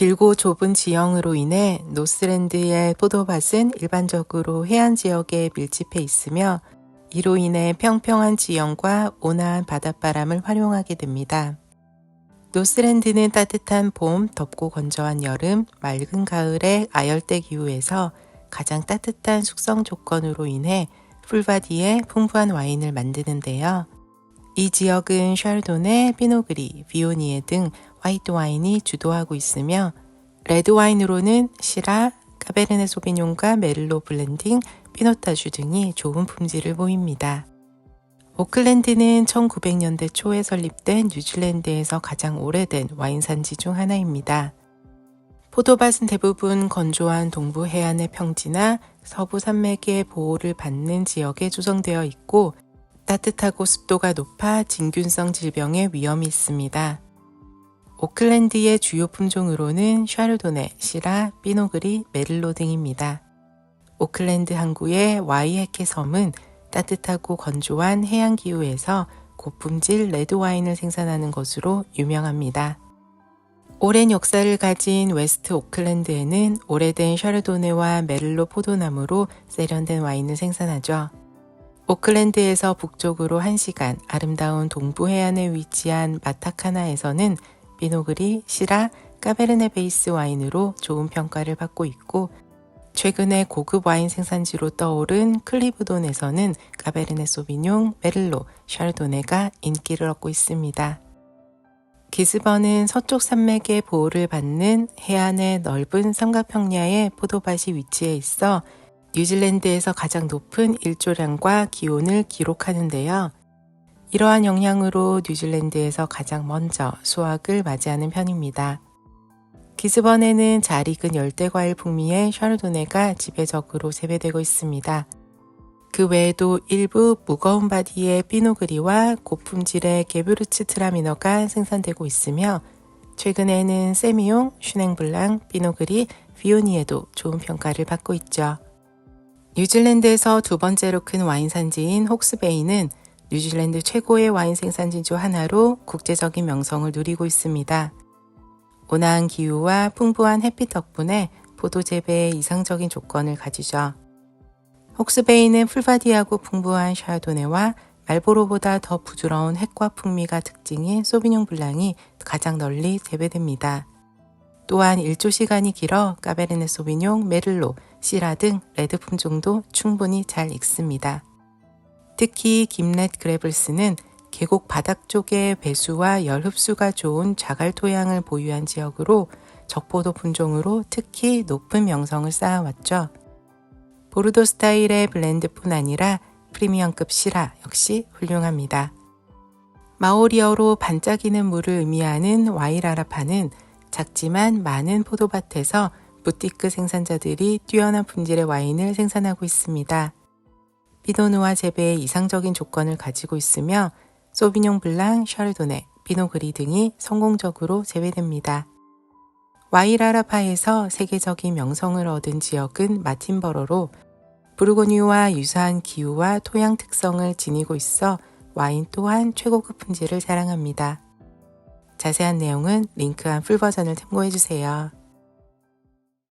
길고 좁은 지형으로 인해 노스랜드의 포도밭은 일반적으로 해안 지역에 밀집해 있으며 이로 인해 평평한 지형과 온화한 바닷바람을 활용하게 됩니다. 노스랜드는 따뜻한 봄, 덥고 건조한 여름, 맑은 가을의 아열대 기후에서 가장 따뜻한 숙성 조건으로 인해 풀바디에 풍부한 와인을 만드는데요. 이 지역은 샬도네, 피노그리, 비오니에 등 화이트 와인이 주도하고 있으며 레드 와인으로는 시라, 카베르네 소비뇽과 메를로 블렌딩, 피노타주 등이 좋은 품질을 보입니다. 오클랜드는 1900년대 초에 설립된 뉴질랜드에서 가장 오래된 와인 산지 중 하나입니다. 포도밭은 대부분 건조한 동부 해안의 평지나 서부 산맥의 보호를 받는 지역에 조성되어 있고 따뜻하고 습도가 높아 진균성 질병의 위험이 있습니다. 오클랜드의 주요 품종으로는 샤르도네, 시라, 피노그리, 메를로 등입니다. 오클랜드 항구의 와이해케 섬은 따뜻하고 건조한 해양 기후에서 고품질 레드 와인을 생산하는 것으로 유명합니다. 오랜 역사를 가진 웨스트 오클랜드에는 오래된 샤르도네와 메를로 포도나무로 세련된 와인을 생산하죠. 오클랜드에서 북쪽으로 1시간 아름다운 동부 해안에 위치한 마타카나에서는 비노그리, 시라, 까베르네 베이스 와인으로 좋은 평가를 받고 있고 최근에 고급 와인 생산지로 떠오른 클리브돈에서는 까베르네 소비뇽, 메를로, 샤르도네가 인기를 얻고 있습니다. 기스번은 서쪽 산맥의 보호를 받는 해안의 넓은 삼각평야의 포도밭이 위치해 있어 뉴질랜드에서 가장 높은 일조량과 기온을 기록하는데요. 이러한 영향으로 뉴질랜드에서 가장 먼저 수확을 맞이하는 편입니다. 기스번에는 잘 익은 열대과일 풍미의 샤르도네가 지배적으로 재배되고 있습니다. 그 외에도 일부 무거운 바디의 피노그리와 고품질의 게브르츠 트라미너가 생산되고 있으며 최근에는 세미용, 슈냉블랑, 피노그리, 비오니에도 좋은 평가를 받고 있죠. 뉴질랜드에서 두 번째로 큰 와인 산지인 혹스베이는 뉴질랜드 최고의 와인 생산지 중 하나로 국제적인 명성을 누리고 있습니다. 온화한 기후와 풍부한 햇빛 덕분에 포도 재배에 이상적인 조건을 가지죠. 혹스베이는 풀바디하고 풍부한 샤도네와 말보로보다 더 부드러운 핵과 풍미가 특징인 소비뇽 블랑이 가장 널리 재배됩니다. 또한 일조 시간이 길어 까베르네 소비뇽, 메를로, 시라 등 레드 품종도 충분히 잘 익습니다. 특히 김렛 그레블스는 계곡 바닥 쪽에 배수와 열 흡수가 좋은 자갈 토양을 보유한 지역으로 적포도 품종으로 특히 높은 명성을 쌓아왔죠. 보르도 스타일의 블렌드뿐 아니라 프리미엄급 시라 역시 훌륭합니다. 마오리어로 반짝이는 물을 의미하는 와이라라파는 작지만 많은 포도밭에서 부티크 생산자들이 뛰어난 품질의 와인을 생산하고 있습니다. 피노누아 재배에 이상적인 조건을 가지고 있으며 소비뇽 블랑, 샤르도네, 피노그리 등이 성공적으로 재배됩니다. 와이라라파에서 세계적인 명성을 얻은 지역은 마틴버러로 부르고뉴와 유사한 기후와 토양 특성을 지니고 있어 와인 또한 최고급 품질을 자랑합니다. 자세한 내용은 링크한 풀버전을 참고해주세요.